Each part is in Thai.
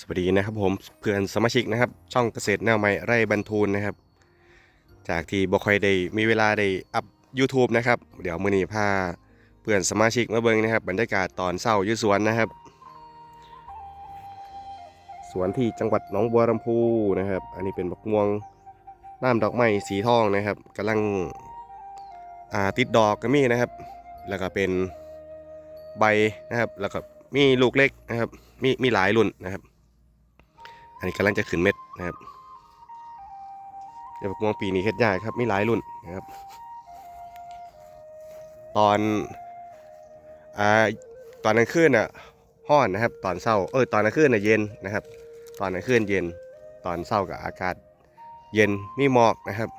สวัสดีนะครับผมเพื่อนสมาชิกนะครับ ช่องเกษตรแนวใหม่ไร่บรรทูนนะครับ จากที่บ่ค่อยได้มีเวลาได้อัพ YouTube นะครับ เดี๋ยวมื้อนี้พาเพื่อนสมาชิกมาเบิ่งนะครับ บรรยากาศตอนเช้าอยู่สวนนะครับ สวนที่จังหวัดหนองบัวลำพูนะครับ อันนี้เป็นบักม่วงน้ำดอกไม้สีทองนะครับกำลังติดดอกก็มีนะครับ แล้วก็เป็นใบนะครับแล้วก็มีลูกเล็กนะครับ มีมีหลายรุ่นนะครับ อันนี้กำลังจะขึ้นเม็ดนะครับเดี๋ยวบักม่วงปีนี้เฮ็ดยากครับมีหลายรุ่นนะครับ ตอนอ่าตอนกลางคืนอะห้อนนะครับ ตอนเช้าเออตอนกลางคืนน่ะเย็นนะครับ ตอนกลางคืนเย็น ตอนเช้ากับอากาศ เย็นมีหมอกนะครับ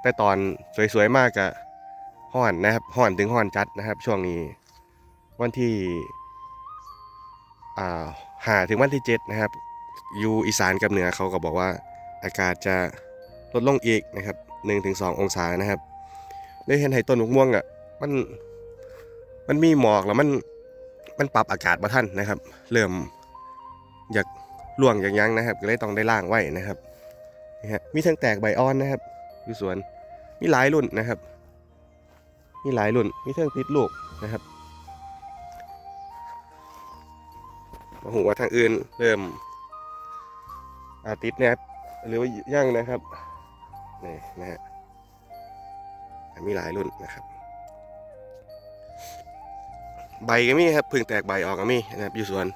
แต่ตอนสวยๆมากกับห้อนนะครับห้อนถึงห้อนจัดนะครับ ช่วงนี้ วันที่อ่าหาถึงวันที่เจ็ดนะครับ อยู่อีสานกับเหนือเขาก็บอกว่าอากาศจะลดลงอีกนะครับ1-2 องศานะครับเลยเห็นไห้ต้นมะม่วงอะมันมันมีหมอกแล้วมันมันปรับอากาศมาท่านนะครับ เริ่มอยากล่วงอย่างยังนะครับ ก็เลยต้องได้ล่างไว้นะครับนี่ฮะมีทั้งแตกใบอ่อนนะครับอยู่สวนมีหลายรุ่นนะครับ มีหลายรุ่นมีทั้งติดลูกนะครับมาหูว่าทางอื่นเริ่ม อาติดนะครับ หรือว่าย่างนะครับนี่นะฮะมีหลายรุ่นนะครับ ใบก็มีครับพึ่งแตกใบออกก็มีนะครับอยู่สวน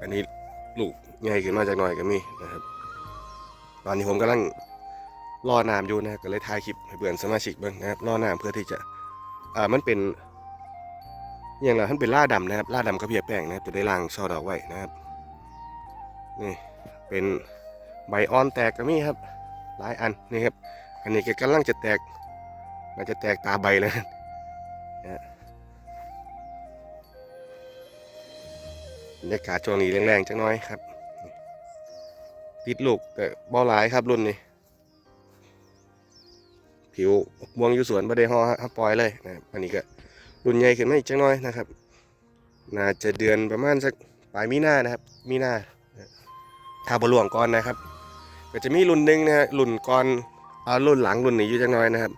อันนี้ลูกใหญ่ขึ้นมาจากหน่อยก็มีนะครับ ตอนนี้ผมกำลังรอน้ำอยู่นะครับก็เลยถ่ายคลิปให้เพื่อนสมาชิกเบิ่งนะครับรอน้ำเพื่อที่จะอ่ามันเป็น อย่างไรมันเป็นล่าดำนะครับล่าดำกระเพียแป้งนะครับจะได้ล้างช่อดอกไว้นะครับนี่เป็นใบอ่อนแตกก็มีครับ หลายอันนี่ครับอันนี้ก็กำลังจะแตกมันจะแตกตาใบเลยนะบรรยากาศช่วงนี้แรงๆจังน้อยครับ ติดลูกแต่บ่หลายครับรุ่นนี้ ผิวม่วงอยู่สวนบ่ได้ห่อฮะปล่อยเลยนะอันนี้ก็ รุ่นใหญ่ขึ้นมาอีกจังน้อยนะครับ น่าจะเดือนประมาณสักปลายมีนานะครับ มีนาถ้าบหลวงก่อนนะครับ ก็จะมีรุ่นหนึ่งนะฮะรุ่นก่อนอ่ารุ่นหลังรุ่นนี้อยู่จังน้อยนะครับ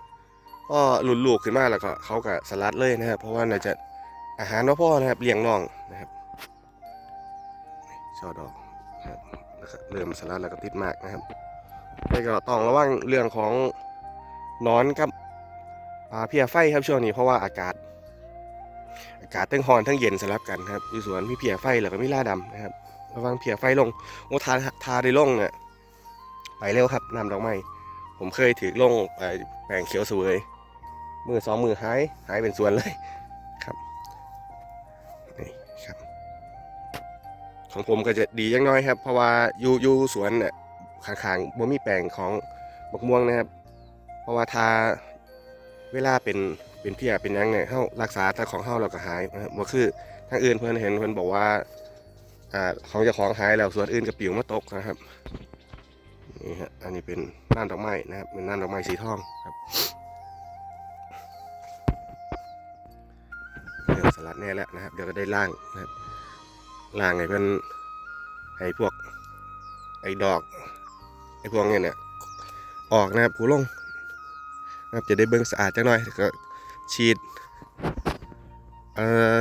ก็รุ่นลูกขึ้นมาแล้วก็เขาก็สลัดเลยนะครับ เพราะว่าน่าจะอาหารว่าพ่อนะครับเลี้ยงน้องนะครับช่อดอกนะครับเริ่มสลัดแล้วก็ติดมากนะครับแล้วก็ต้องระวังเรื่องของนอนกับอ่าเพียไฟครับช่วงนี้เพราะว่าอากาศากาศทั้งร้อนทั้งเย็นสลับกันครับอยู่สวนมีเพียไฟแล้วก็มีล่าดำนะครับระวังเพียไฟลงโอ้ทาทาได้ลงเนี่ยไปเร็วครับนำดอกไม้ผมเคยถือลงไปแปลงเขียวสวยมือสองมือหายหายเป็นสวนเลยครับนี่ครับ ของผมก็จะดียังน้อยครับ เพราะว่าอยู่อยู่สวนเนี่ยข้างๆบ่มีแปลงของบักม่วงนะครับ เพราะว่าทาเวลาเป็น เป็นเพียเป็นยังเนี่ยเฮารักษาแต่ของเฮาเราก็หายนะครับบ่คือทางอื่นเพิ่อนเห็นเพิ่อนบอกว่าอ่าของจ้าของหายแล้วส่วนอื่นก็ปิวมาตกนะครับนี่ฮะอันนี้เป็นน่านดอกไม้นะครับเป็นน่านดอกไม้สีทองครับเดี๋ยวสลัดแน่แล้วนะครับ เดี๋ยวก็ได้ล่างนะครับล่างให้เป็นให้พวกไอ้ดอกไอ้พวกเนี้เนี่ยออกนะครับผูลงนะครับจะได้เบิ่งสะอาดจังหน่อยก็ ฉีดเอ่อ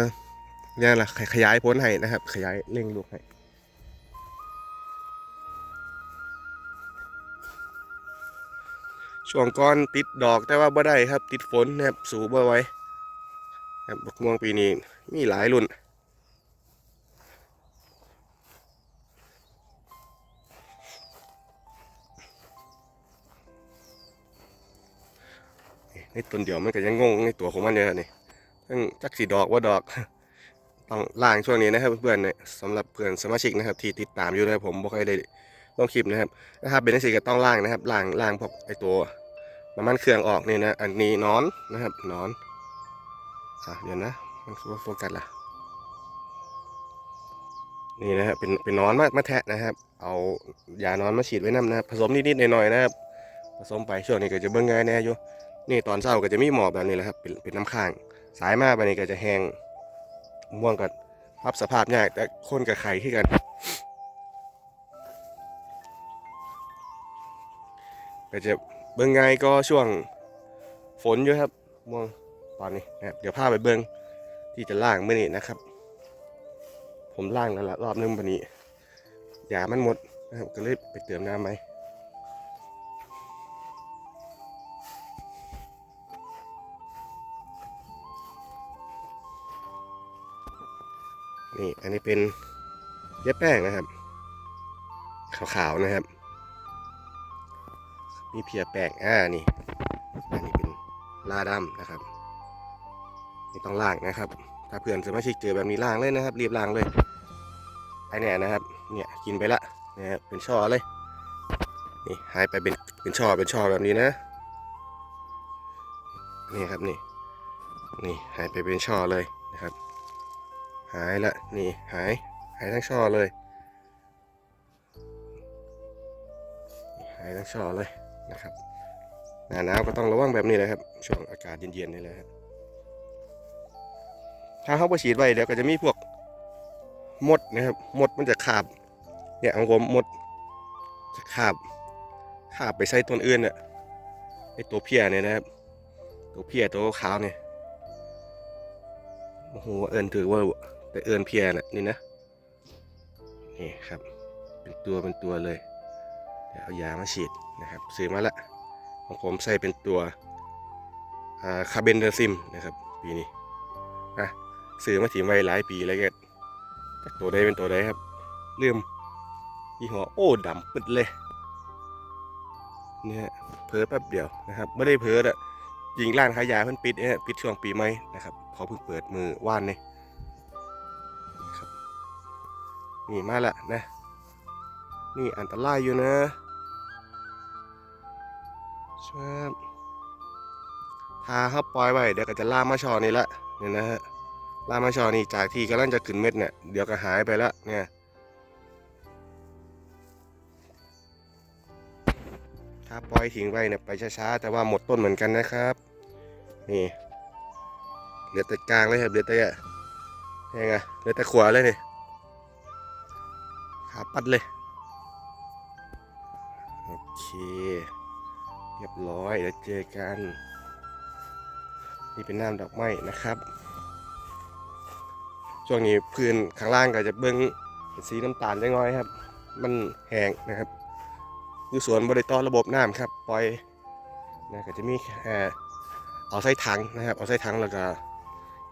เนี่ยแหละขยายพ้นให้นะครับ ขยายเร่งลูกให้ช่วงก้อนติดดอกแต่ว่าบ่ได้ครับ ติดฝนนะครับ สูบ่ไว้ครับบักม่วงปีนี้มีหลายรุ่น ในต้นเดียวมันก็ยังงงในตัวของมันเนี่ยนี่ทั้งจักสีดอกว่าดอกต้องล่างช่วงนี้นะครับเพื่อนๆเนี่ยสำหรับเพื่อนสมาชิกนะครับที่ติดตามอยู่นะครับผมบ่ค่อยได้ลงคลิปนะครับถ้าเป็นนักสีก็ต้องล่างนะครับล่างล่างพวกไอตัวน้ำมันเครื่องออกนี่นะอันนี้นอนนะครับนอนอะเดี๋ยวนะมันโฟกัสละนี่นะครับเป็นเป็นนอนมามาแทะนะครับ เอายานอนมาฉีดไว้น้ำนะครับผสมนิดๆหน่อยๆนะครับผสมไปช่วงนี้ก็จะเบิ่งง่ายแน่อยู่ นี่ตอนเช้าก็จะมีหมอกแบบนี้แหละครับเป็นเป็นน้ำค้าง สายมากไปนี่ก็จะแห้งม่วงกับปรับสภาพยากแต่คนกับไข่ที่กัน ก็จะเบิ่งไงก็ช่วงฝนอยู่ครับม่วงตอนนี้นะครับเดี๋ยวพาไปเบิ่งที่จะล่างเมื่อนี้นะครับ ผมล่างแล้วละรอบนึงวันนี้ยามันหมดนะครับก็เลยไปเติมน้ำไหม นี่ อันนี้เป็นเย็บแป้งนะครับ ขาวๆนะครับ มีเพียแป้งอ่านี่ อันนี้เป็นลาดำนะครับ นี่ต้องล้างนะครับ ถ้าเพื่อนสมาชิกเจอแบบนี้ล้างเลยนะครับ รีบล้างเลยไอเนี่ยนะครับ เนี่ยกินไปละนะครับเป็นช่อเลย นี่หายไปเป็นเป็นช่อเป็นช่อแบบนี้นะ นี่ครับนี่ นี่หายไปเป็นช่อเลยนะครับ หายละนี่หาย หายทั้งช่อเลย หายทั้งช่อเลยนะครับหน้าหนาวก็ต้องระวังแบบนี้นะครับ ช่วงอากาศเย็นๆนี่แหละครับถ้าเขาไปฉีดไว้เดี๋ยวก็จะมีพวกมดนะครับมดมันจะขาบเนี่ยของผมมดจะขาบขาบไปใส่ตัวอื่นเนี่ยไอตัวเพียเนี่ยนะครับ ตัวเพียตัวขาวเนี่ยโอ้โหเอินถือว่า แต่เอินเพียน่ะนี่นะ นี่ครับ เป็นตัวเป็นตัวเลย เดี๋ยวเอายามาฉีดนะครับซื้อมาละของผมใส่เป็นตัวคาร์เบนเดอร์ซิมนะครับ ปีนี้นะซื้อมาถิ่มไว้หลายปีแล้วแกจากตัวใดเป็นตัวใดครับลืมยี่ห้อโอ้ดำปึดเลยเนี่ยเพ้อแป๊บเดียวนะครับไม่ได้เพ้ออะยิงร้านขายยาเพิ่นปิดเนี่ยปิดช่วงปีใหม่นะครับเขาเพิ่งเปิดมือว่านนี่นะ นี่มาละนะ นี่อันตรายอยู่นะช่วยถ้าเขาปล่อยไว้เดี๋ยวก็จะล่ามาชอนี่ละเนี่ยนะฮะล่ามาชอนี่จากที่กำลังจะขึ้นเม็ดเนี่ยเดี๋ยวก็หายไปละเนี่ยถ้าปล่อยทิ้งไว้เนี่ยไปช้าๆแต่ว่าหมดต้นเหมือนกันนะครับนี่เหลือแต่กลางเลยครับเหลือแต่ยังไงเหลือแต่ขวาเลยนี่ขาปัดเลย โอเค เรียบร้อยแล้วเจอกัน นี่เป็นน้ำดอกไม้นะครับ ช่วงนี้พื้นข้างล่างก็จะเบิ้งเป็นสีน้ำตาลได้น้อยครับ มันแห้งนะครับอยู่สวนบริตอระบบน้ำครับ ปล่อยนะก็จะมีแค่เอาใส่ถังนะครับ เอาใส่ถังแล้วก็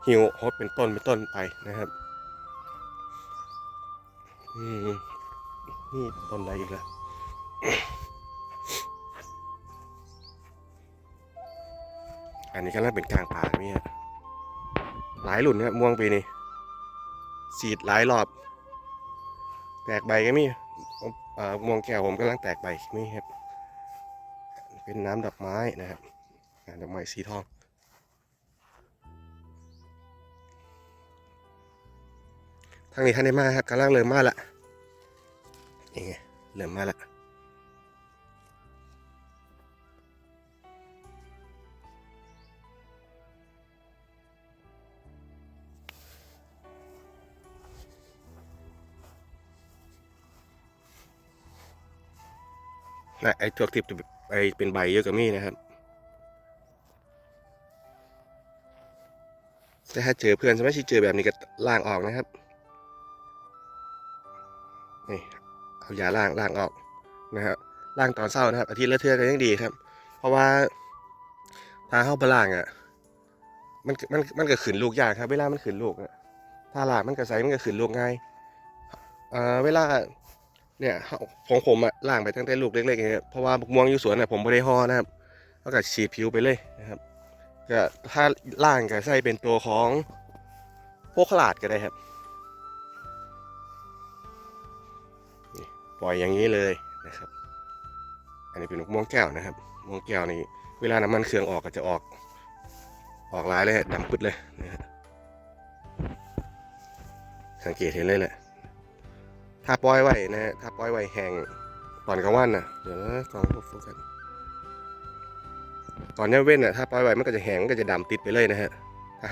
หิวฮดเป็นต้นเป็นต้นไปนะครับ อืม นี่ต้นอะไรอีกล่ะอันนี้ก็น่าเป็นกลางป่านี่ฮะหลายหลุ่นครับม่วงปีนี้สีดหลายรอบ แตกใบก็มีเอ่อม่วงแก้วผมกำลังแตกใบมีครับ เป็นน้ำดอกไม้นะครับดอกไม้สีทองทางนี้ท่านได้มาครับกำลังเริ่มมาละ นี่ไงเริ่มมาละนะไอ้ตัวติบไอเป็นใบเยอะกว่ามีนะครับ ถ้าเจอเพื่อนสมาชิกเจอแบบนี้ก็ล่างออกนะครับ นี่ เอายาล่างล่างออกนะครับล่างตอนเศร้านะครับ อาทิตย์ละเทื่อก็ยังดีครับ เพราะว่าถ้าเข้าไปล่างอะ มันมันมันก็ขืนลูกยากครับ เวลามันขืนลูกอะถ้าล่างมันก็ใสมันก็ขืนลูกง่ายเอ่อเวลาเนี่ยของผมอะล่างไปตั้งแต่ลูกเล็กๆองเงี้ยเพราะว่าบกม่วงอยู่สวนอะผมไม่ได้ห่อนะครับแล้วก็ฉีดผิวไปเลยนะครับก็ถ้าล่างก็ใส่เป็นตัวของพวกขลาดก็ได้ครับ ปล่อยอย่างนี้เลยนะครับ อันนี้เป็นบักม่วงแก้วนะครับม่วงแก้วนี่เวลาน้ำมันเครื่องออกก็จะออก ออกลายเลยดำปึ๊ดเลยนะฮะสังเกตเห็นเลยแหละ ถ้าปล่อยไว้นะฮะถ้าปล่อยไว้แห้งตอนกลางวันนะเดี๋ยวนะกองโฟกัสตอนนี้เว้นน่ะถ้าปล่อยไว้มันก็จะแห้งมันก็จะดำติดไปเลยนะฮะ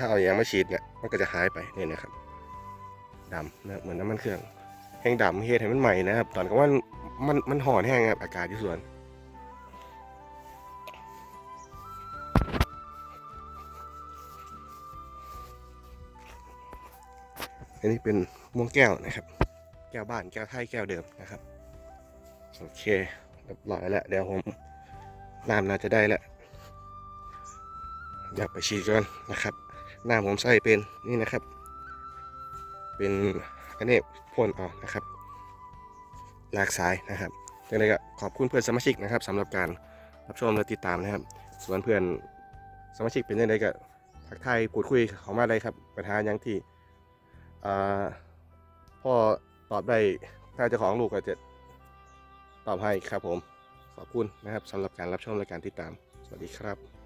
ถ้าเอาอย่างมาฉีดเนี่ยมันก็จะหายไปเนี่ยนะครับดำนะเหมือนน้ำมันเครื่อง แห้งดำเฮ็ดให้มันใหม่นะครับ ตอนกลางวันมันมันห่อนแห้งครับ อากาศที่สวนอันนี้เป็นม่วงแก้วนะครับ แก้วบ้านแก้วไทยแก้วเดิมนะครับ โอเคเรียบร้อยแล้ว เดี๋ยวผมน้ำน่าจะได้แล้วอยากไปฉีดก่อนนะครับน้ำผมใส่เป็นนี่นะครับ เป็น อันนี้พ่นออกนะครับ ลากสายนะครับยังไงก็ขอบคุณเพื่อนสมาชิกนะครับสำหรับการรับชมและติดตามนะครับ ส่วนเพื่อนสมาชิกเป็นยังไงก็ทักทายพูดคุยเขามาเลยครับปัญหาหยังที่พ่อตอบได้ถ้าจ้าของลูกก็จะตอบให้ครับผมขอบคุณนะครับสำหรับการรับชมและการติดตาม สวัสดีครับ